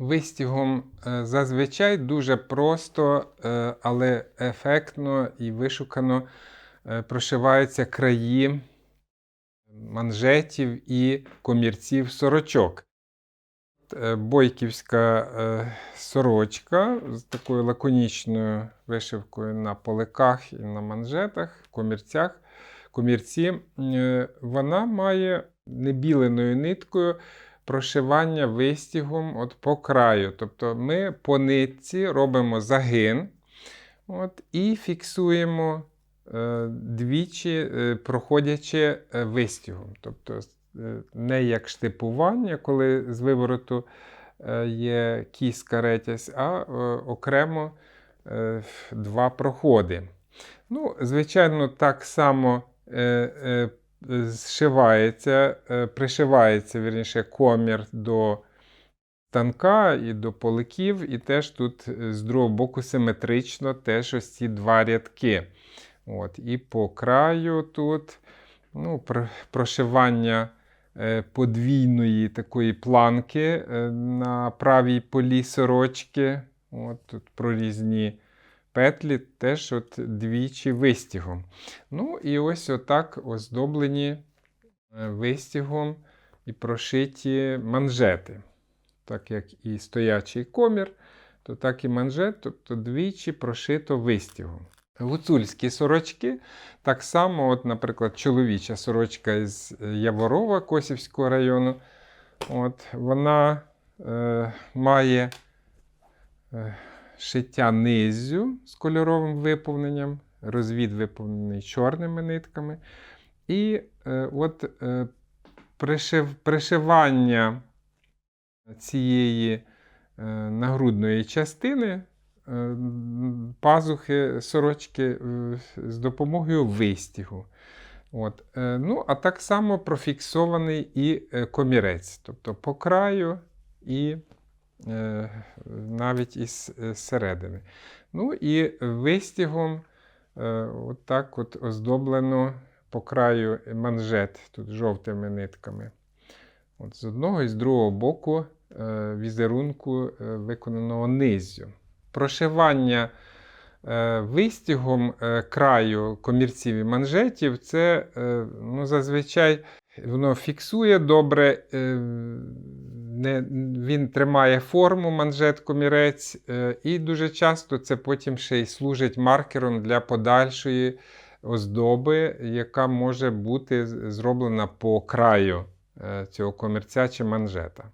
Вистігом е, зазвичай дуже просто, е, але ефектно і вишукано е, прошиваються краї манжетів і комірців сорочок. Бойківська сорочка з такою лаконічною вишивкою на поликах і на манжетах, комірцях. Комірці, вона має небіленою ниткою прошивання вистігом от по краю. Тобто ми по нитці робимо загин от, і фіксуємо е, двічі, е, проходячи е, вистігом. Тобто е, не як штипування, коли з вивороту е, є кіска ретязь, а окремо два проходи. Ну, звичайно, так само зшивається, е, пришивається вірніше, комір до станка і до поликів, і теж тут е, з другого боку симетрично теж ось ці два рядки. От, і по краю тут ну, прошивання е, подвійної такої планки на правій полі сорочки. От, тут прорізні петлі теж от двічі вистігом. Ну і ось отак оздоблені е, вистігом і прошиті манжети. Так як і стоячий комір, то так і манжет, тобто двічі прошито вистігом. Гуцульські сорочки, так само, от, наприклад, чоловіча сорочка із Яворова Косівського району. От, вона е, має е, шиття низю з кольоровим виповненням, розвід виповнений чорними нитками. І е, от е, пришив, пришивання цієї е, нагрудної частини е, пазухи сорочки е, з допомогою вистігу. От. е, Ну, а так само профіксований і е, комірець, тобто по краю і навіть із е, середини. Ну і вистігом е, от так от оздоблено по краю манжет тут жовтими нитками. От з одного і з другого боку е, візерунку е, виконаного низю. Прошивання е, вистігом е, краю комірців і манжетів це е, ну, зазвичай воно фіксує добре, е, не, він тримає форму манжет комірець, е, і дуже часто це потім ще й служить маркером для подальшої оздоби, яка може бути зроблена по краю е, цього комірця чи манжета.